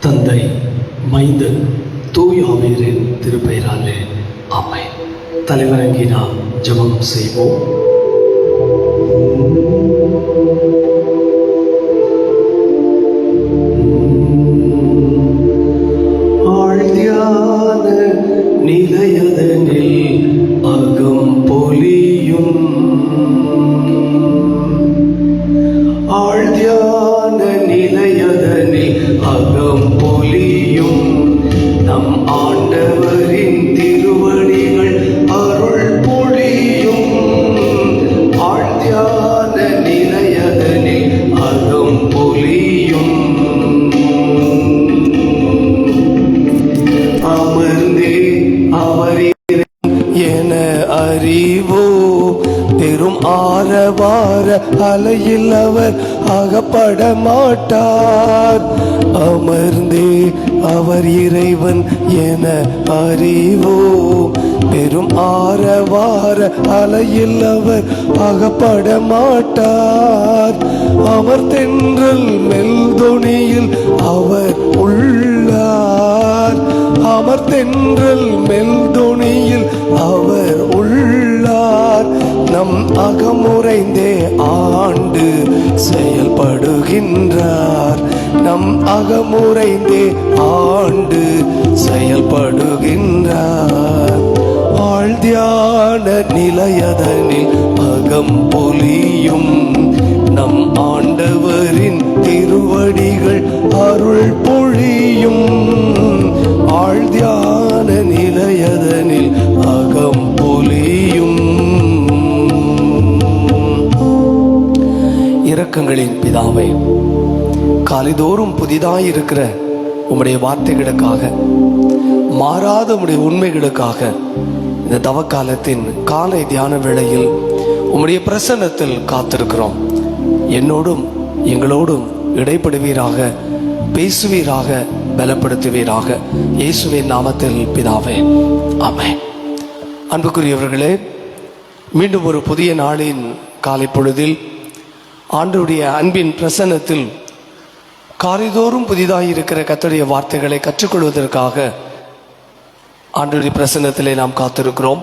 தந்தை மைந்தன் தூய் ஆவியரின் திருப்பெயராலே ஆமை தலைவணங்கி நாம் ஜெபம் செய்வோம். ஆழ்தியான அலையில் அவர் அகப்பட மாட்டார் அமர்ந்தே அவர் இறைவன் என அறிவோ பெரும் ஆரவார அலையில் அவர் அகப்பட மாட்டார் அமர்தென்றல் மெல்தொனியில் அவர் உள்ளார். அமர்தென்றல் மெல்தொனியில் அவர் உள்ளார் நம் அகமுறைந்தே ஆண்டு செயல்படுகின்றார். நம் அகமுறைந்தே ஆண்டு செயல்படுகின்றார். ஆழ்தியான நிலையதனில் அகம் பொலியும். நம் ஆண்டவரின் திருவடிகள் அருள் பொழியும். ஆழ்தியான நிலையதனில் இரக்கங்களின் பிதாவை காலைதோறும் புதிதாயிருக்கிற உம்முடைய வார்த்தைகளுக்காக மாறாத உம்முடைய உண்மைகளுக்காக இந்த தவக்காலத்தின் காலை தியான வேளையில் உம்முடைய பிரசன்னத்தில் காத்திருக்கிறோம். என்னோடும் எங்களோடும் இடைப்படுவீராக பேசுவீராக பலப்படுத்துவீராக இயேசுவின் நாமத்தில் பிதாவே. ஆமே அன்புக்குரியவர்களே மீண்டும் ஒரு புதிய நாளின் காலை பொழுதில் ஆண்டுடைய அன்பின் பிரசன்னத்தில் காரிதோறும் புதிதாக இருக்கிற கத்தருடைய வார்த்தைகளை கற்றுக்கொள்வதற்காக ஆண்டுடைய பிரசன்னத்திலே நாம் காத்திருக்கிறோம்.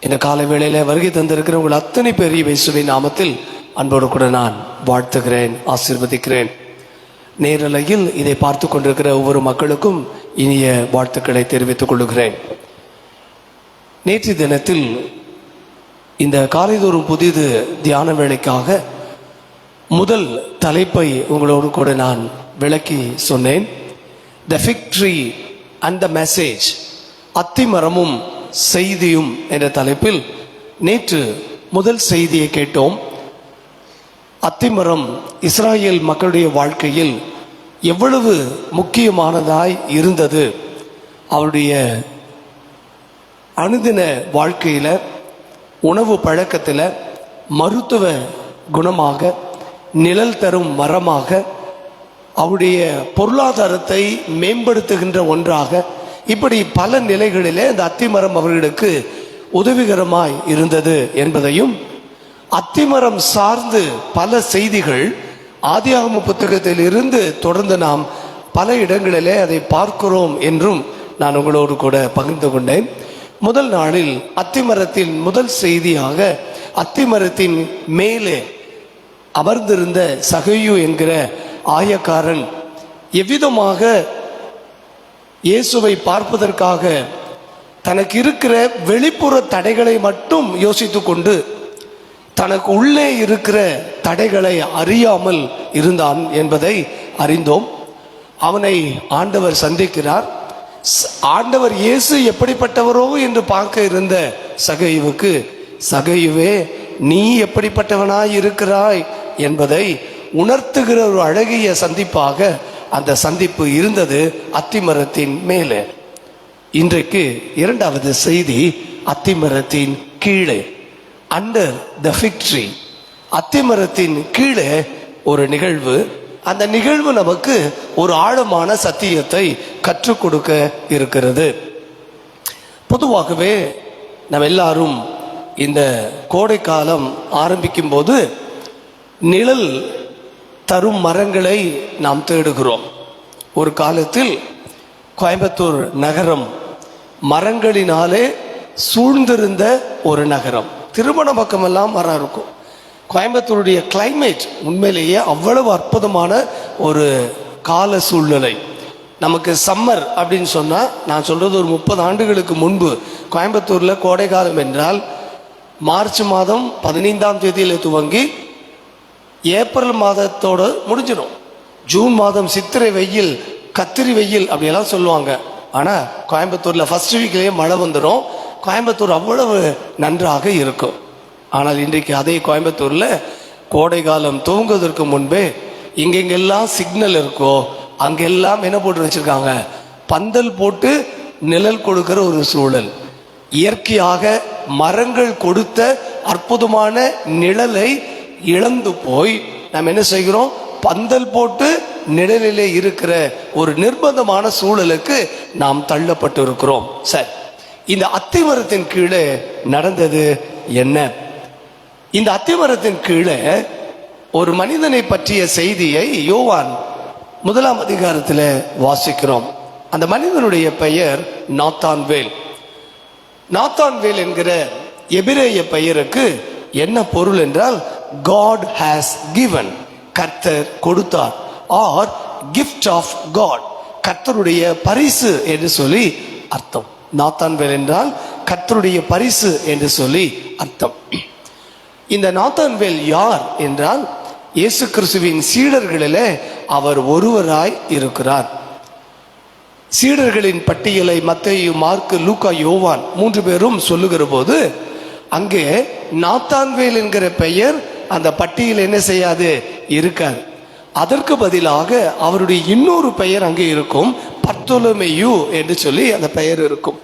இந்த காலை வேளையில் வருகை தந்திருக்கிற உங்கள் அத்தனை பெரிய இயேசுவின் நாமத்தில் அன்போடு கூட நான் வாழ்த்துகிறேன் ஆசிர்வதிக்கிறேன். நேரலையில் இதை பார்த்து கொண்டிருக்கிற ஒவ்வொரு மக்களுக்கும் இனிய வாழ்த்துக்களை தெரிவித்துக் கொள்கிறேன் நேற்று தினத்தில் இந்த காலைதோறும் புதிது தியான வேலைக்காக முதல் தலைப்பை உங்களோடு கூட நான் விளக்கி சொன்னேன். The fig tree and the message அத்திமரமும் செய்தியும் என்ற தலைப்பில் நேற்று முதல் செய்தியை கேட்டோம். அத்திமரம் இஸ்ராயேல் மக்களுடைய வாழ்க்கையில் எவ்வளவு முக்கியமானதாய் இருந்தது. அவருடைய அனுதின வாழ்க்கையில் உணவு பழக்கத்தில் மருத்துவ குணமாக நிழல் தரும் மரமாக அவருடைய பொருளாதாரத்தை மேம்படுத்துகின்ற ஒன்றாக இப்படி பல நிலைகளிலே அந்த அத்திமரம் அவர்களுக்கு உதவிகரமாய் இருந்தது என்பதையும் அத்திமரம் சார்ந்து பல செய்திகள் ஆதியாகம புத்தகத்தில் இருந்து தொடர்ந்து நாம் பல இடங்களிலே அதை பார்க்கிறோம் என்றும் நான் உங்களோடு கூட பகிர்ந்து கொண்டேன். முதல் நாளில் அத்திமரத்தின் முதல் செய்தியாக அத்திமரத்தின் மேலே அமர்ந்திருந்த சகையு என்கிற ஆயக்காரன் எவ்விதமாக இயேசுவை பார்ப்பதற்காக தனக்கு இருக்கிற வெளிப்புற தடைகளை மட்டும் யோசித்து கொண்டு தனக்கு உள்ளே இருக்கிற தடைகளை அறியாமல் இருந்தான் என்பதை அறிந்தோம். அவனை ஆண்டவர் சந்திக்கிறார். ஆண்டவர் இயேசு எப்படிப்பட்டவரோ என்று பார்க்க இருந்த சகையுவுக்கு சகையுவே நீ எப்படிப்பட்டவனாய் இருக்கிறாய்? என்பதை உணர்த்துகிற ஒரு அழகிய சந்திப்பாக அந்த சந்திப்பு இருந்தது அத்திமரத்தின் மேலே. இன்றைக்கு இரண்டாவது செய்தி அத்திமரத்தின் கீழே. அண்டர் த ஃபிக்ட்ரி அத்திமரத்தின் கீழே ஒரு நிகழ்வு அந்த நிகழ்வு நமக்கு ஒரு ஆழமான சத்தியத்தை கற்றுக் கொடுக்க இருக்கிறது. பொதுவாகவே நம்ம எல்லாரும் இந்த கோடை காலம் ஆரம்பிக்கும் போது நிழல் தரும் மரங்களை நாம் தேடுகிறோம். ஒரு காலத்தில் கோயம்புத்தூர் நகரம் மரங்களினாலே சூழ்ந்திருந்த ஒரு நகரம். திருமண பக்கமெல்லாம் மரம் இருக்கும். கோயம்புத்தூருடைய கிளைமேட் உண்மையிலேயே அவ்வளவு அற்புதமான ஒரு கால சூழ்நிலை. நமக்கு சம்மர் அப்படின்னு சொன்னால் நான் சொல்கிறது ஒரு முப்பது ஆண்டுகளுக்கு முன்பு கோயம்புத்தூரில் கோடை காலம் என்றால் மார்ச் மாதம் பதினைந்தாம் தேதியில் துவங்கி ஏப்ரல் மாதத்தோடு முடிஞ்சிடும். ஜூன் மாதம் சித்திரை வெயில் கத்திரி வெயில் அப்படியெல்லாம் சொல்லுவாங்க. ஆனால் கோயம்புத்தூரில் ஃபர்ஸ்ட் வீக்லேயே மழை வந்துடும் கோயம்புத்தூர் அவ்வளவு நன்றாக இருக்கும். ஆனால் இன்றைக்கு அதே கோயம்புத்தூரில் கோடை காலம் துவங்குவதற்கு முன்பே இங்கெங்கெல்லாம் சிக்னல் இருக்கோ அங்கெல்லாம் என்ன போட்டு வச்சுருக்காங்க? பந்தல் போட்டு நிழல் கொடுக்கிற ஒரு சூழல். இயற்கையாக மரங்கள் கொடுத்த அற்புதமான நிழலை இழந்து போய் நாம் என்ன செய்கிறோம்? பந்தல் போட்டு நிழலிலே இருக்கிற ஒரு நிர்பந்தமான சூழலுக்கு நாம் தள்ளப்பட்டு இருக்கிறோம் சார் இந்த அத்தை மரத்தின் கீழே நடந்தது என்ன? இந்த அத்திமரத்தின் கீழே ஒரு மனிதனை பற்றிய செய்தியை யோவான் முதலாம் அதிகாரத்தில் வாசிக்கிறோம். அந்த மனிதனுடைய பெயர் நாத்தான் வேல் நாத்தான் வேல் என்கிற எபிரேய பெயருக்கு என்ன பொருள் என்றால் காட் ஹாஸ் கிவன் கர்த்தர் கொடுத்தார். ஆர் கிஃப்ட் ஆஃப் காட் கர்த்தருடைய பரிசு என்று சொல்லி அர்த்தம். நாத்தான்வேல் என்றால் கர்த்தருடைய பரிசு என்று சொல்லி அர்த்தம். இந்த நாத்தான்வேல் யார் என்றால் இயேசு கிறிஸ்துவின் சீடர்களிலே அவர் ஒருவராய் இருக்கிறார். சீடர்களின் பட்டியலை மத்தையு மார்க்கு லூக்கா யோவான் மூன்று பேரும் சொல்லுகிற போது அங்கே நாத்தான்வேல் என்கிற பெயர் அந்த பட்டியல் என்ன செய்யாது? இருக்காது. அதற்கு பதிலாக அவருடைய இன்னொரு பெயர் அங்கே இருக்கும் பர்த்தொலமேயு என்று சொல்லி அந்த பெயர் இருக்கும்.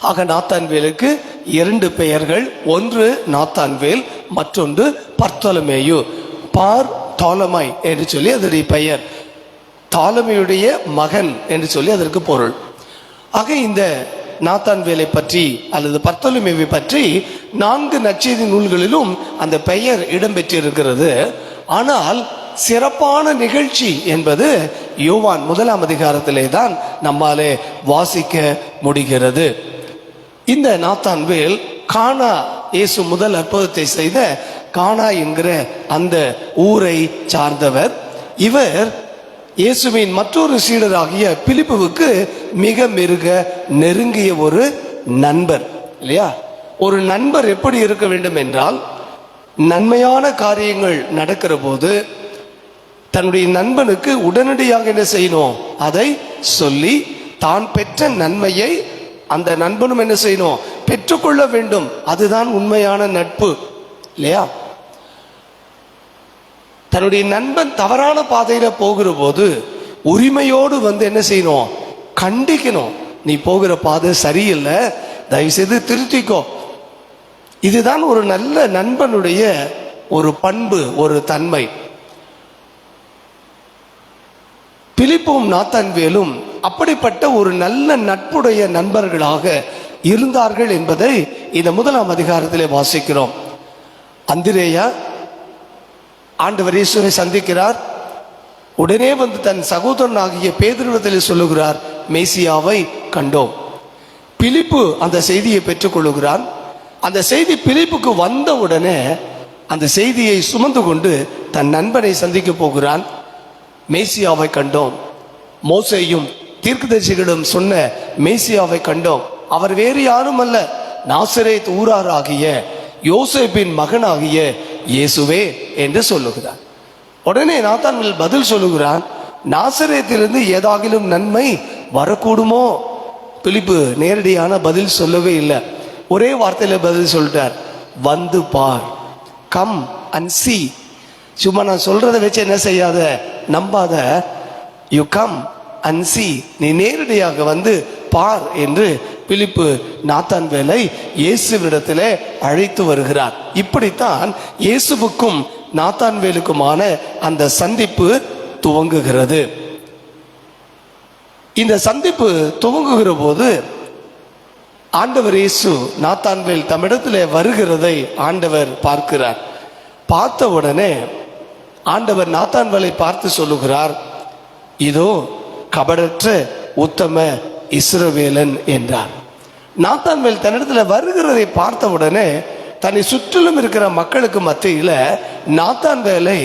ஆக நாத்தான்வேலுக்கு இரண்டு பெயர்கள் ஒன்று நாத்தான்வேல் மற்றொன்று பர்த்தொலமேயு. பார் தாலமாய் என்று சொல்லி அதனுடைய பெயர். தாலமையுடைய மகன் என்று சொல்லி அதற்கு பொருள். ஆக இந்த நாத்தான்வேலை பற்றி அல்லது பர்த்தொலுமேவை பற்றி நான்கு நற்செய்தி நூல்களிலும் அந்த பெயர் இடம்பெற்றிருக்கிறது. ஆனால் சிறப்பான நிகழ்ச்சி என்பது யோவான் முதலாம் அதிகாரத்திலே தான் நம்மாலே வாசிக்க முடிகிறது. இந்த நாத்தான்வேல் கானா இயேசு முதல் அற்புதத்தை செய்த கானா என்கிற அந்த ஊரை சார்ந்தவர். இவர் இயேசுவின் மற்றொரு சீடராகிய பிலிப்புவுக்கு மிக மிருக நெருங்கிய ஒரு நண்பர் இல்லையா? ஒரு நண்பர் எப்படி இருக்க வேண்டும் என்றால் நன்மையான காரியங்கள் நடக்கிற போது தன்னுடைய நண்பனுக்கு உடனடியாக என்ன செய்யணும்? அதை சொல்லி தான் பெற்ற நன்மையை அந்த நண்பனும் என்ன செய்யணும்? பெற்றுக்கொள்ள வேண்டும். அதுதான் உண்மையான நட்பு. இல்லையா? தன்னுடைய நண்பன் தவறான பாதையில போகிற போது உரிமையோடு வந்து என்ன செய்யணும்? கண்டிக்கணும். நீ போகிற பாதை சரியில்லை. தயவுசெய்து திருத்திக்கோ. இதுதான் ஒரு நல்ல நண்பனுடைய ஒரு பண்பு ஒரு தன்மை. பிலிப்பும் நாத்தான்வேலும் அப்படிப்பட்ட ஒரு நல்ல நட்புடைய நண்பர்களாக இருந்தார்கள் என்பதை இந்த முதலாம் அதிகாரத்திலே வாசிக்கிறோம். அந்திரேயா ஆண்டவர் இயேசுவை சந்திக்கிறார். உடனே வந்து தன் சகோதரன் ஆகிய பேதுருவத்தில் சொல்லுகிறார் மேசியாவை கண்டோம். பிலிப்பு அந்த செய்தியை பெற்றுக்கொள்ளுகிறான் அந்த செய்தி பிலிப்புக்கு வந்த உடனே அந்த செய்தியை சுமந்து கொண்டு தன் நண்பனை சந்திக்க போகிறான். மேசியாவை கண்டோம். மோசையும் தீர்க்கதரிசிகளும் சொன்ன மேசியாவை கண்டோம். அவர் வேறு யாரும் அல்ல நாசரேத் ஊராராகிய யோசேப்பின் மகனாகிய இயேசுவே என்று சொல்லுகிறார். உடனே நாத்தான்கள் பதில் சொல்லுகிறான் நாசரேத்திலிருந்து ஏதாகிலும் நன்மை வரக்கூடுமோ? பிலிப்பு நேரடியான பதில் சொல்லவே இல்லை. ஒரே வார்த்தையில பதில் சொல்லிட்டார் வந்து பார் கம் அண்ட் சி. சும்மா நான் சொல்றதை வச்சு என்ன செய்யாத? நம்பாத? யூ கம் அண்ட் நீ நேரடியாக வந்து பார் என்று பிலிப்பு நாத்தான்வேலை இயேசுவிடத்திலே அழைத்து வருகிறார். இப்படித்தான் இயேசுவுக்கும் நாத்தான்வேலுக்குமான அந்த சந்திப்பு துவங்குகிறது. இந்த சந்திப்பு துவங்குகிற போது ஆண்டவர் இயேசு நாத்தான்வேல் தம்மிடத்தில் வருகிறதை ஆண்டவர் பார்க்கிறார். பார்த்த உடனே ஆண்டவர் நாத்தான்வேலை பார்த்து சொல்லுகிறார் இதோ கபடற்ற உத்தம இஸ்ரவேலன் என்றார் நாத்தான்வேல் தன்னிடத்தில் வருகிறதை பார்த்த உடனே தன்னை சுற்றிலும் இருக்கிற மக்களுக்கு மத்தியில் நாத்தான்வேலை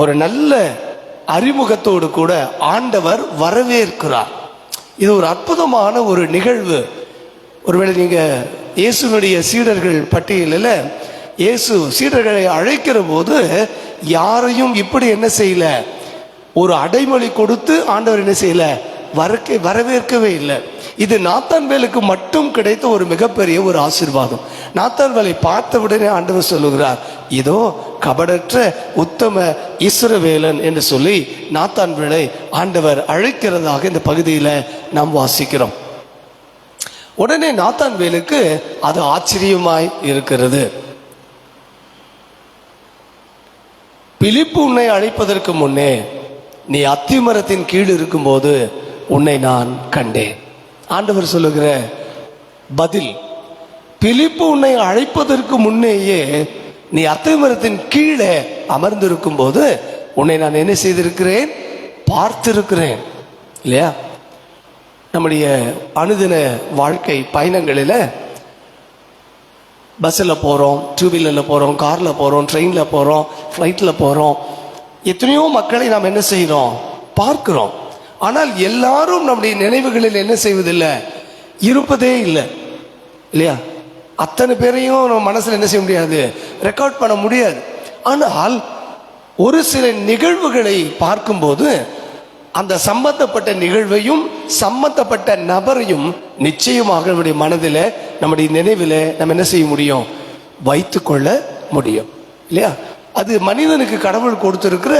ஒரு நல்ல அறிமுகத்தோடு கூட ஆண்டவர் வரவேற்கிறார். இது ஒரு அற்புதமான ஒரு நிகழ்வு. ஒருவேளை நீங்க இயேசுனுடைய சீடர்கள் பட்டியலில் இயேசு சீடர்களை அழைக்கிற போது யாரையும் இப்படி என்ன செய்யல? ஒரு அடைமொழி கொடுத்து ஆண்டவர் என்ன செய்யல? வரக்க வரவேற்கவே இல்லை. இது நாத்தான்வேலுக்கு மட்டும் கிடைத்த ஒரு மிகப்பெரிய ஒரு ஆசீர்வாதம். நாத்தான்வேலை பார்த்த உடனே ஆண்டவர் சொல்லுகிறார் இதோ கபடற்ற உத்தம இஸ்ரவேலன் என்று சொல்லி நாத்தான்வேலை ஆண்டவர் அழைக்கிறதாக இந்த பகுதியில் நாம் வாசிக்கிறோம். உடனே நாத்தான்வேலுக்கு அது ஆச்சரியமாய் இருக்கிறது. பிலிப்பு உன்னை அழைப்பதற்கு முன்னே நீ அத்திமரத்தின் கீழ் இருக்கும்போது உன்னை நான் கண்டேன். ஆண்டவர் சொல்லுகிற பதில் பிலிப்பு உன்னை அழைப்பதற்கு முன்னேயே நீ அத்திமரத்தின் கீழே அமர்ந்திருக்கும் போது உன்னை நான் என்ன செய்திருக்கிறேன்? பார்த்திருக்கிறேன். இல்லையா? நம்முடைய அனுதின வாழ்க்கை பயணங்களில் பஸ்ஸில் போகிறோம் டூ வீலரில் போகிறோம் காரில் போகிறோம் ட்ரெயினில் போகிறோம் ஃப்ளைட்டில் போகிறோம் எத்தனையோ மக்களை நாம் என்ன செய்கிறோம்? பார்க்கிறோம். ஆனால் எல்லாரும் நம்முடைய நினைவுகளில் என்ன செய்வதில்லை? இருப்பதே இல்லை. இல்லையா? அத்தனை பேரையும் நம்ம மனசில் என்ன செய்ய முடியாது? ரெக்கார்ட் பண்ண முடியாது. ஆனால் ஒரு சில நிகழ்வுகளை பார்க்கும்போது அந்த சம்பந்தப்பட்ட நிகழ்வையும் சம்பந்தப்பட்ட நபரையும் நிச்சயமாக நம்முடைய மனதில் நம்முடைய நினைவில் நம்ம என்ன செய்ய முடியும்? வைத்துக்கொள்ள முடியும். இல்லையா? அது மனிதனுக்கு கடவுள் கொடுத்துருக்கிற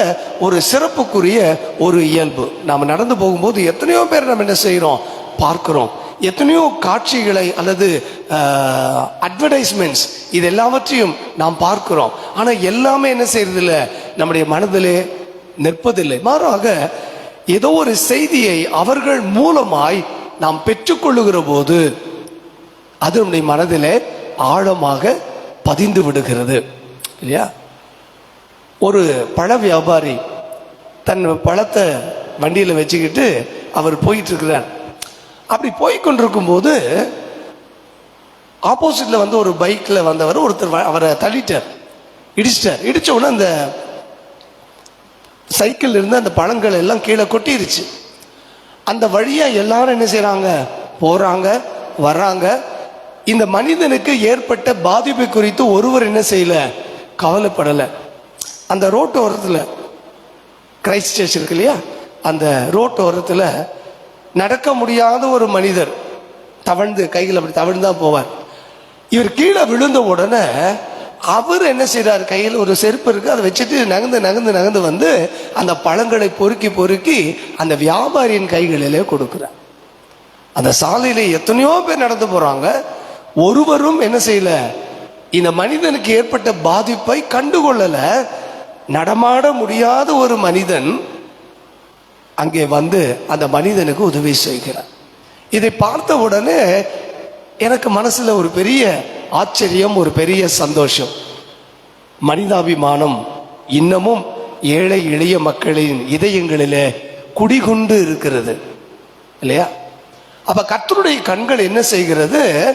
ஒரு சிறப்புக்குரிய ஒரு இயல்பு. நாம் நடந்து போகும்போது எத்தனையோ பேர் நம்ம என்ன செய்கிறோம் பார்க்குறோம். எத்தனையோ காட்சிகளை அல்லது அட்வர்டைஸ்மெண்ட்ஸ் இது எல்லாவற்றையும் நாம் பார்க்கிறோம். ஆனால் எல்லாமே என்ன செய்யறதில்ல நம்முடைய மனதிலே நிற்பதில்லை. மாறாக ஏதோ ஒரு செய்தியை அவர்கள் மூலமாய் நாம் பெற்றுக்கொள்ளுகிற போது அது நம்முடைய மனதிலே ஆழமாக பதிந்து விடுகிறது. இல்லையா? ஒரு பழ வியாபாரி தன் பழத்தை வண்டியில் வச்சுக்கிட்டு அவர் போயிட்டுருக்கிறார். அப்படி போய்கொண்டிருக்கும் போது ஆப்போசிட்டில் வந்து ஒரு பைக்கில் வந்தவர் ஒருத்தர் அவரை தள்ளிட்டார். இடிச்சிட்டார். இடித்த உடனே அந்த சைக்கிள் இருந்து அந்த பழங்கள் எல்லாம் கீழே கொட்டிருச்சு. அந்த வழியாக எல்லாரும் என்ன செய்கிறாங்க போகிறாங்க வர்றாங்க. இந்த மனிதனுக்கு ஏற்பட்ட பாதிப்பு குறித்து ஒருவர் என்ன செய்யல? கவலைப்படலை. அந்த ரோட்டு ஓரத்தில் கிரைஸ்ட் சர்ச் இருக்கு இல்லையா அந்த ரோட்டு ஓரத்தில் நடக்க முடியாத ஒரு மனிதர் தவழ்ந்து கையில் அப்படி தவழ்ந்து தான் போவார். இவர் கீழே விழுந்த உடனே அவர் என்ன செய்கிறார் கையில் ஒரு செருப்பு இருக்குது அதை வச்சுட்டு நகர்ந்து நகர்ந்து நகர்ந்து வந்து அந்த பழங்களை பொறுக்கி பொறுக்கி அந்த வியாபாரியின் கைகளிலே கொடுக்குறார். அந்த சாலையில் எத்தனையோ பேர் நடந்து போகிறாங்க ஒருவரும் என்ன செய்யல இந்த மனிதனுக்கு ஏற்பட்ட பாதிப்பை கண்டுகொள்ளலை. நடமாட முடியாத ஒரு மனிதன் அங்கே வந்து அந்த மனிதனுக்கு உதவி செய்கிறார். இதை பார்த்த உடனே எனக்கு மனசுல ஒரு பெரிய ஆச்சரியம் ஒரு பெரிய சந்தோஷம். மனிதாபிமானம் இன்னமும் ஏழை எளிய மக்களின் இதயங்களிலே குடிகொண்டு இருக்கிறது இல்லையா? அப்ப கத்தருடைய கண்கள் என்ன செய்கிறது?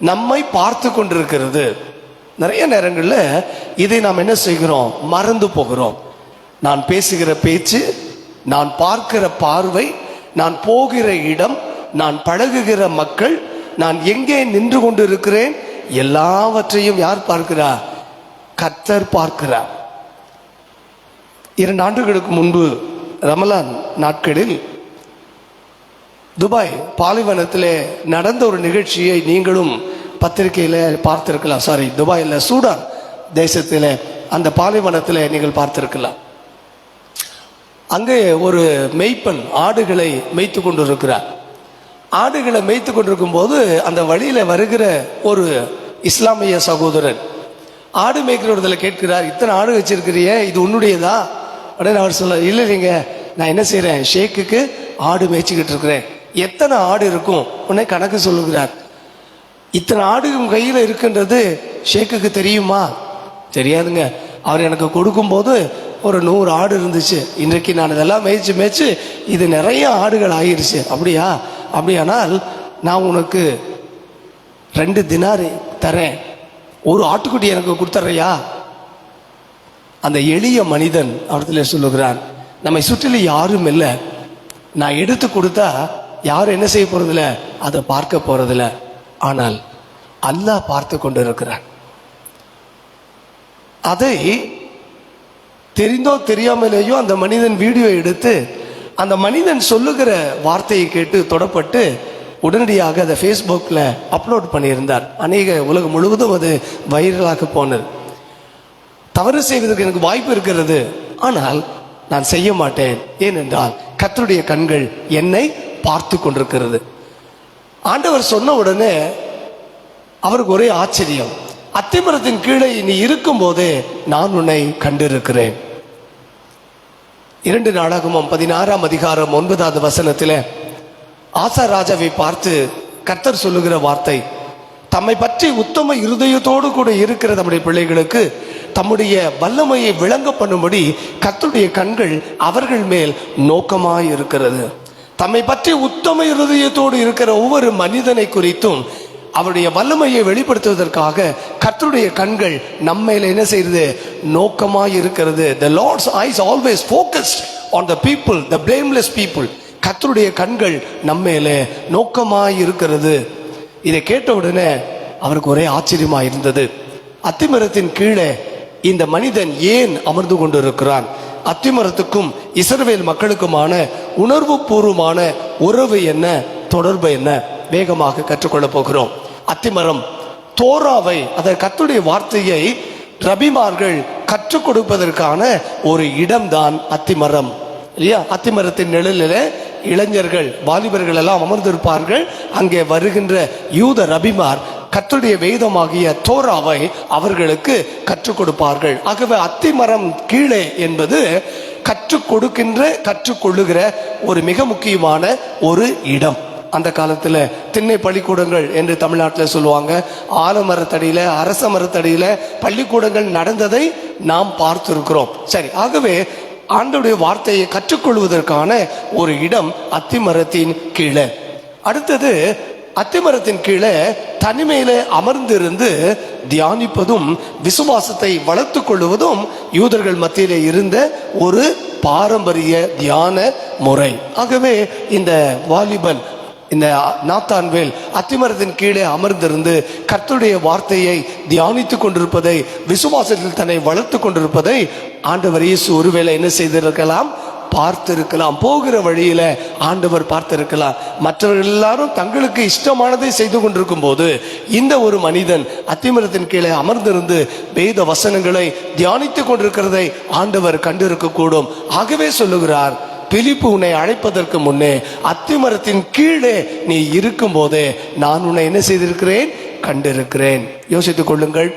நம்மை பார்த்து கொண்டிருக்கிறது. நிறைய நேரங்களில் இதை நாம் என்ன செய்கிறோம்? மறந்து போகிறோம். நான் பேசுகிற பேச்சு நான் பார்க்கிற பார்வை நான் போகிற இடம் நான் பழகுகிற மக்கள் நான் எங்கே நின்று கொண்டு இருக்கிறேன் எல்லாவற்றையும் யார் பார்க்கிறார் கத்தர் பார்க்கிறார். இரண்டு ஆண்டுகளுக்கு முன்பு ரமலான் நாட்களில் துபாய் பாலைவனத்தில் நடந்த ஒரு நிகழ்ச்சியை நீங்களும் பத்திரிகையில் பார்த்துருக்கலாம். சாரி துபாயில் சூடான் தேசத்தில் அந்த பாலைவனத்தில் நீங்கள் பார்த்துருக்கலாம். அங்கே ஒரு மெய்ப்பன் ஆடுகளை மேய்த்து கொண்டிருக்கிறார். ஆடுகளை மேய்த்து கொண்டிருக்கும் போது அந்த வழியில் வருகிற ஒரு இஸ்லாமிய சகோதரன் ஆடு மேய்க்கிறவர்களை கேட்கிறார் இத்தனை ஆடு வச்சிருக்கிறியே இது உன்னுடையதா? உடனே அவர் சொல்ல இல்லை இல்லைங்க நான் என்ன செய்கிறேன் ஷேக்குக்கு ஆடு மேய்ச்சிக்கிட்டு இருக்கிறேன். எத்தனை ஆடு இருக்கும்? உடனே கணக்கு சொல்லுகிறார். இத்தனை ஆடு உன் கையில் இருக்கின்றது ஷேக்குக்கு தெரியுமா? தெரியாதுங்க. அவர் எனக்கு கொடுக்கும்போது ஒரு நூறு ஆடு இருந்துச்சு. இன்றைக்கு நான் இதெல்லாம் மேய்ச்சி மேய்ச்சி இது நிறைய ஆடுகள் ஆகிருச்சு அப்படியா? அப்படியானால் நான் உனக்கு ரெண்டு தினார் தரேன். ஒரு ஆட்டுக்குட்டி எனக்கு கொடுத்துட்றியா அந்த எளிய மனிதன் அவரத்தில் சொல்லுகிறான் நம்மை சுற்றிலும் யாரும் இல்லை. நான் எடுத்து கொடுத்தா யாரும் என்ன செய்ய போகிறதில்ல அதை பார்க்க போகிறதில்ல ஆனால் அல்லாஹ் பார்த்து கொண்டிருக்கிறான். அதை தெரிந்தோ தெரியாமலேயோ அந்த மனிதன் வீடியோ எடுத்து அந்த மனிதன் சொல்லுகிற வார்த்தையை கேட்டு தொடப்பட்டு உடனடியாக அதை ஃபேஸ்புக்கில் அப்லோட் பண்ணியிருந்தார். அநேக உலகம் முழுவதும் அது வைரலாக போனது. தவறு செய்வதற்கு எனக்கு வாய்ப்பு இருக்கிறது. ஆனால் நான் செய்ய மாட்டேன். ஏனென்றால் கத்தருடைய கண்கள் என்னை பார்த்து கொண்டிருக்கிறது. ஆண்டவர் சொன்ன உடனே அவருக்கு ஒரே ஆச்சரியம் அத்திமரத்தின் கீழே நீ இருக்கும் போதே நான் உன்னை கண்டிருக்கிறேன். இரண்டு நாடகமும் பதினாறாம் அதிகாரம் ஒன்பதாவது வசனத்தில் ஆசா ராஜாவை பார்த்து கர்த்தர் சொல்லுகிற வார்த்தை தம்மை பற்றி உத்தம இருதயத்தோடு கூட இருக்கிற நம்முடைய பிள்ளைகளுக்கு தம்முடைய வல்லமையை விளங்க பண்ணும்படி கர்த்தருடைய கண்கள் அவர்கள் மேல் நோக்கமாய் இருக்கிறது தம்மை பற்றி உத்தம இருதயத்தோடு இருக்கிற ஒவ்வொரு மனிதனை குறித்தும் அவருடைய வல்லமையை வெளிப்படுத்துவதற்காக கர்த்தருடைய கண்கள் நம்மையில என்ன செய்யறது நோக்கமாக இருக்கிறது. The Lord's eyes always focused on the people the blameless people கர்த்தருடைய கண்கள் நம்ம நோக்கமாக இருக்கிறது. இதை கேட்ட உடனே அவருக்கு ஒரே ஆச்சரியமா இருந்தது. அத்திமரத்தின் கீழே இந்த மனிதன் ஏன் அமர்ந்து கொண்டிருக்கிறான்? அத்திமரத்துக்கும் இசரவேல் மக்களுக்குமான உணர்வு பூர்வமான உறவு என்ன தொடர்பு என்ன வேகமாக கற்றுக்கொள்ளப் போகிறோம். அத்திமரம் தோராவை அதை கத்துடைய வார்த்தையை ரபிமார்கள் கற்றுக் கொடுப்பதற்கான ஒரு இடம்தான் அத்திமரம். இல்லையா? அத்திமரத்தின் நிழலில் இளைஞர்கள் வாலிபர்கள் எல்லாம் அமர்ந்திருப்பார்கள். அங்கே வருகின்ற யூத ரபிமார் கத்துடைய வேதமாகிய தோராவை அவர்களுக்கு கற்றுக் கொடுப்பார்கள். ஆகவே அத்திமரம் கீழே என்பது கற்றுக் கொடுக்கின்ற கற்றுக்கொள்ளுகிற ஒரு மிக முக்கியமான ஒரு இடம். அந்த காலத்தில் திண்ணை பள்ளிக்கூடங்கள் என்று தமிழ்நாட்டில் சொல்லுவாங்க. ஆலமரத்தடியில் அரச மரத்தடியில் பள்ளிக்கூடங்கள் நடந்ததை நாம் பார்த்திருக்கிறோம். சரி ஆகவே ஆண்டோடைய வார்த்தையை கற்றுக்கொள்வதற்கான ஒரு இடம் அத்திமரத்தின் கீழே. அடுத்தது அத்திமரத்தின் கீழே தனிமையில அமர்ந்திருந்து தியானிப்பதும் விசுவாசத்தை வளர்த்து கொள்வதும் யூதர்கள் மத்தியிலே இருந்த ஒரு பாரம்பரிய தியான முறை. ஆகவே இந்த வாலிபன் இந்த நாத்தான்வேல் அத்திமரத்தின் கீழே அமர்ந்திருந்து கர்த்தருடைய வார்த்தையை தியானித்துக் கொண்டிருப்பதை விசுவாசத்தில் தன்னை வளர்த்து கொண்டிருப்பதை ஆண்டவர் இயேசு ஒருவேளை என்ன செய்திருக்கலாம்? பார்த்திருக்கலாம். போகிற வழியில ஆண்டவர் பார்த்திருக்கலாம். மற்றவர்கள் எல்லாரும் தங்களுக்கு இஷ்டமானதை செய்து கொண்டிருக்கும் போது இந்த ஒரு மனிதன் அத்திமரத்தின் கீழே அமர்ந்திருந்து வேத வசனங்களை தியானித்துக் கொண்டிருக்கிறதை ஆண்டவர் கண்டிருக்கக்கூடும். ஆகவே சொல்லுகிறார் பிலிப்பு உன்னை அழைப்பதற்கு முன்னே அத்திமரத்தின் கீழே நீ இருக்கும் போதே நான் உன்னை என்ன செய்திருக்கிறேன்? கண்டிருக்கிறேன். யோசித்துக் கொள்ளுங்கள்.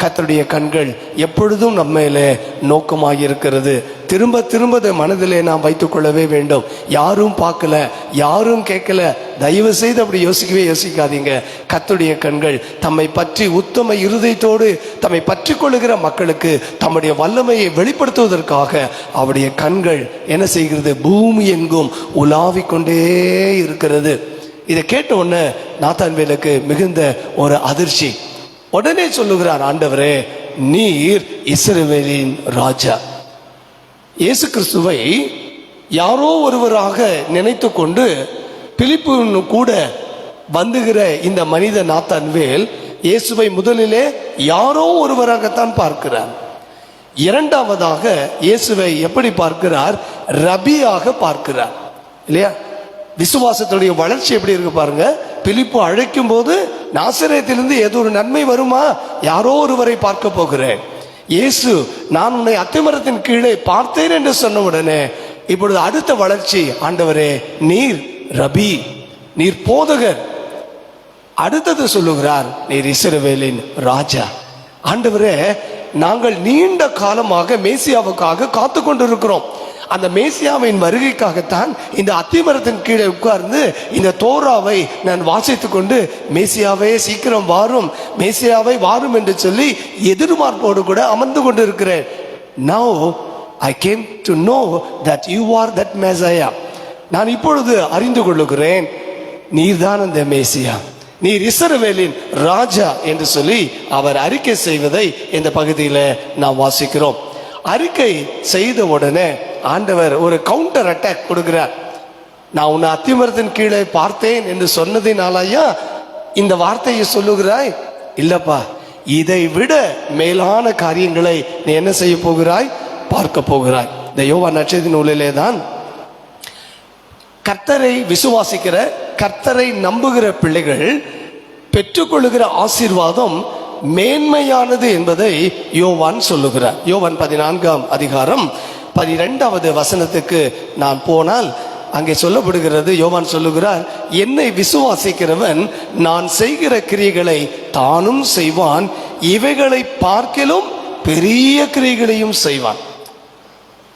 கத்தருடைய கண்கள் எப்பொழுதும் நம்ம மேலே நோக்கமாக இருக்கிறது திரும்ப திரும்ப அதை மனதிலே நாம் வைத்துக் கொள்ளவே வேண்டும். யாரும் பார்க்கல யாரும் கேட்கல. தயவு செய்து அப்படி யோசிக்கவே யோசிக்காதீங்க. கத்துடைய கண்கள் தம்மை பற்றி உத்தம இருதயத்தோடு தம்மை பற்றி கொள்ளுகிற மக்களுக்கு தம்முடைய வல்லமையை வெளிப்படுத்துவதற்காக அவருடைய கண்கள் என்ன செய்கிறது? பூமி எங்கும் உலாவிக் கொண்டே இருக்கிறது. இதை கேட்ட உடனே நாத்தான்வேலுக்கு மிகுந்த ஒரு அதிர்ச்சி. உடனே சொல்லுகிறார் ஆண்டவரே நீர் இஸ்ரவேலின் ராஜா. இயேசு கிறிஸ்துவை யாரோ ஒருவராக நினைத்து கொண்டு பிலிப்பு கூட வந்துகிற இந்த மனித நாத்தான்வேல் இயேசுவை முதலிலே யாரோ ஒருவராகத்தான் பார்க்கிறார் இரண்டாவதாக இயேசுவை எப்படி பார்க்கிறார்? ரபியாக பார்க்கிறார். இல்லையா? விசுவாசத்துடைய வளர்ச்சி எப்படி இருக்கு பாருங்க. பிலிப்பு அழைக்கும் போது நாசிரியத்திலிருந்து ஏதோ ஒரு நன்மை வருமா? யாரோ ஒருவரை பார்க்க போகிறேன். இயேசு நான் உன்னை அத்திமரத்தின் கீழே பார்த்தேன் என்று சொன்ன உடனே இப்பொழுது அடுத்த வளர்ச்சி ஆண்டவரே நீர் ரபி நீர் போதகர். அடுத்தது சொல்லுகிறார் நீர் இஸ்ரவேலின் ராஜா. ஆண்டவரே நாங்கள் நீண்ட காலமாக மேசியாவுக்காக காத்து கொண்டிருக்கிறோம் அந்த மேசியாவின் வருகைக்காகத்தான் இந்த அத்திமரத்தின் கீழே உட்கார்ந்து இந்த தோராவை நான் வாசித்து கொண்டு மேசியாவே சீக்கிரம் வாரும். மேசியாவை வாரும் என்று சொல்லி எதிர்பார்ப்போடு கூட அமர்ந்து கொண்டு இருக்கிறேன் now I came to know that you are that messiah நான் இப்பொழுது அறிந்து கொள்ளுகிறேன் நீர்தான் அந்த மேசியா. நீர் இசரவேலின் ராஜா என்று சொல்லி அவர் அறிக்கை செய்வதை இந்த பகுதியில் நாம் வாசிக்கிறோம். அறிக்கை செய்த உடனே ஆண்டவர் ஒரு கவுண்டர் அட்டாக் கொடுக்கிறார். நான் உன்னை அத்திமரத்தின் கீழே பார்த்தேன் என்று சொன்னதினாலயா இந்த வார்த்தையை சொல்லுகிறாய்? இல்லப்பா இதை விட மேலான காரியங்களை நீ என்ன செய்ய போகிறாய்? பார்க்க போகிறாய். இந்த யோவா நட்சத்திர நூலிலே தான் கர்த்தரை விசுவாசிக்கிற கர்த்தரை நம்புகிற பிள்ளைகள் பெற்றுக்கொள்ளுகிற ஆசீர்வாதம் மேன்மையானது என்பதை யோவான் சொல்லுகிறார். யோவான் பதினான்காம் அதிகாரம் பனிரெண்டாவது வசனத்துக்கு நான் போனால் அங்கே சொல்லப்படுகிறது யோவான் சொல்லுகிறார் என்னை விசுவாசிக்கிறவன் நான் செய்கிற கிரியைகளை தானும் செய்வான் இவைகளை பார்க்கிலும் பெரிய கிரியைகளையும் செய்வான்.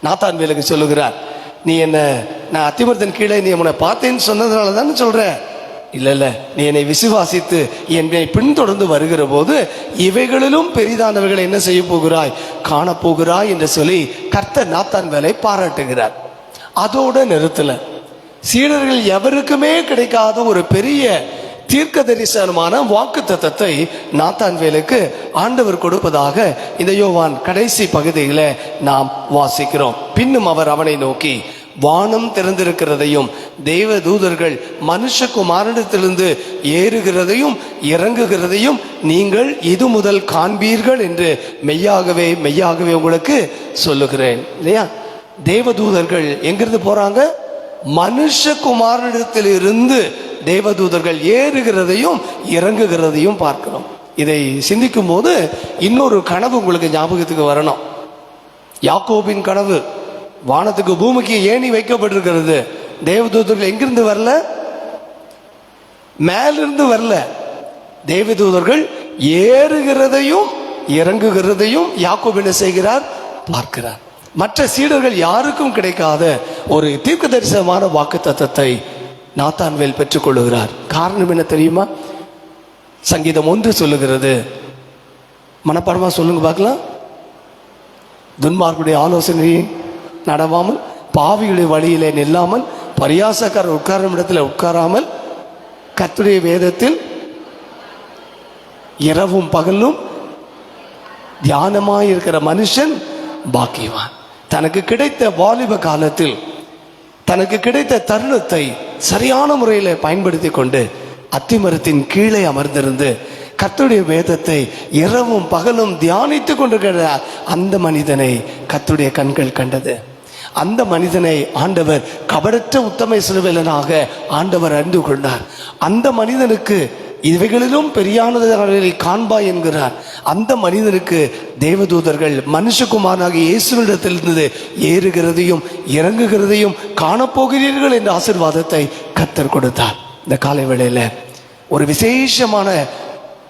நாத்தான் வேலுக்கு சொல்லுகிறார் நீ என்ன நான் அத்திமரத்தின் கீழே நீ உன்னை பார்த்தேன்னு சொன்னதுனால தானே சொல்கிறேன் இல்ல இல்ல. நீ என்னை விசுவாசித்து என்னை பின்தொடர்ந்து வருகிற போது இவைகளிலும் பெரிதானவைகளை என்ன செய்ய போகிறாய்? காணப்போகிறாய் என்று சொல்லி கர்த்தர் நாத்தான் வேலை பாராட்டுகிறார். அதோட நிறுத்தல. சீடர்கள் எவருக்குமே கிடைக்காத ஒரு பெரிய தீர்க்க தரிசனமான வாக்கு தத்தத்தை நாத்தான் வேலுக்கு ஆண்டவர் கொடுப்பதாக இந்த யோவான் கடைசி பகுதியில் நாம் வாசிக்கிறோம். பின்னும் அவர் அவனை நோக்கி வானம் திறந்திருக்கிறதையும் தேவ தூதர்கள் மனுஷகுமாரனிடத்திலிருந்து ஏறுகிறதையும் இறங்குகிறதையும் நீங்கள் இது முதல் காண்பீர்கள் என்று மெய்யாகவே மெய்யாகவே உங்களுக்கு சொல்லுகிறேன். இல்லையா? தேவதூதர்கள் எங்கிருந்து போறாங்க? மனுஷகுமாரிடத்திலிருந்து தேவதூதர்கள் ஏறுகிறதையும் இறங்குகிறதையும் பார்க்கிறோம். இதை சிந்திக்கும் போது இன்னொரு கனவு உங்களுக்கு ஞாபகத்துக்கு வரணும். யாக்கோபின் கனவு. வானத்துக்கு பூமிக்கு ஏணி வைக்கப்பட்டிருக்கிறது. தேவதூதர்கள் எங்கிருந்து வரல? மேலிருந்து வரல. தேவதூதர்கள் ஏறுகிறதையும் இறங்குகிறதையும் யாக்கோப் என்ன செய்கிறார்? பார்க்கிறார். மற்ற சீடர்கள் யாருக்கும் கிடைக்காத ஒரு தீர்க்க தரிசனமான வாக்கு தத்தத்தை நாத்தான்வேல் பெற்றுக்கொள்ளுகிறார். காரணம் என்ன தெரியுமா? சங்கீதம் ஒன்று சொல்லுகிறது. மனப்பாடமா சொல்லுங்க பார்க்கலாம். துன்மார்க்குடைய ஆலோசனை நடவாமல் பாவியுடைய வழியிலே நில்லாமல் பரியாசக்காரர் உட்காரும் இடத்துல உட்காராமல் கத்துடைய வேதத்தில் இரவும் பகலும் தியானமாக இருக்கிற மனுஷன் பாக்கியவான். தனக்கு கிடைத்த வாலிப காலத்தில் தனக்கு கிடைத்த தருணத்தை சரியான முறையில் பயன்படுத்தி கொண்டு அத்திமரத்தின் கீழே அமர்ந்திருந்து கத்துடைய வேதத்தை இரவும் பகலும் தியானித்துக் கொண்டிருக்கிற அந்த மனிதனை கத்துடைய கண்கள் கண்டது. அந்த மனிதனை ஆண்டவர் கபடற்ற உத்தம சிறுவலனாக ஆண்டவர் அறிந்து கொண்டார். அந்த மனிதனுக்கு இவைகளிலும் பெரியானதை காண்பாய் என்கிறார். அந்த மனிதனுக்கு தேவதூதர்கள் மனுஷகுமாரனாக இயேசுவிடத்திலிருந்து ஏறுகிறதையும் இறங்குகிறதையும் காணப்போகிறீர்கள் என்ற ஆசிர்வாதத்தை கத்தர் கொடுத்தார். இந்த காலை வேளையில் ஒரு விசேஷமான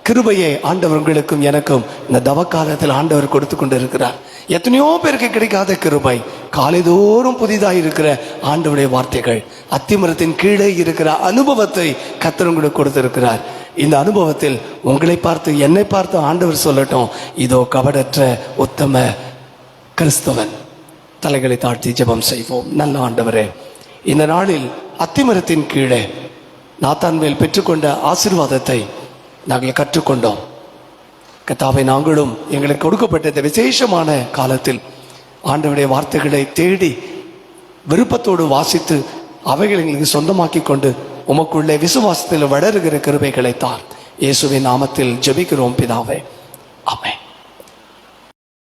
கிருபையை ஆண்டவர் உங்களுக்கும் எனக்கும் இந்த தவக்காலத்தில் ஆண்டவர் கொடுத்து கொண்டிருக்கிறார். எத்தனையோ பேருக்கு கிடைக்காத கிருபை. காலைதோறும் புதிதாக இருக்கிற ஆண்டவுடைய வார்த்தைகள். அத்திமரத்தின் கீழே இருக்கிற அனுபவத்தை கத்திரங்களுக்கு கொடுத்திருக்கிறார். இந்த அனுபவத்தில் உங்களை பார்த்து என்னை பார்த்து ஆண்டவர் சொல்லட்டும். இதோ கபடற்ற உத்தம கிறிஸ்தவன். தலைகளை தாழ்த்தி ஜெபம் செய்வோம். நல்ல ஆண்டவரே இந்த நாளில் அத்திமரத்தின் கீழே நாத்தான் மேல் பெற்றுக்கொண்ட ஆசீர்வாதத்தை நாங்கள் கற்றுக்கொண்டோம். கத்தாவை நாங்களும் எங்களுக்கு கொடுக்கப்பட்ட இந்த விசேஷமான காலத்தில் ஆண்டவருடைய வார்த்தைகளை தேடி விருப்பத்தோடு வாசித்து அவைகளை எங்களுக்கு சொந்தமாக்கி கொண்டு உமக்குள்ளே விசுவாசத்தில் வளருகிற கிருபைகளை தார் இயேசுவின் நாமத்தில் ஜெபிக்கிறோம் பிதாவே. ஆமென்.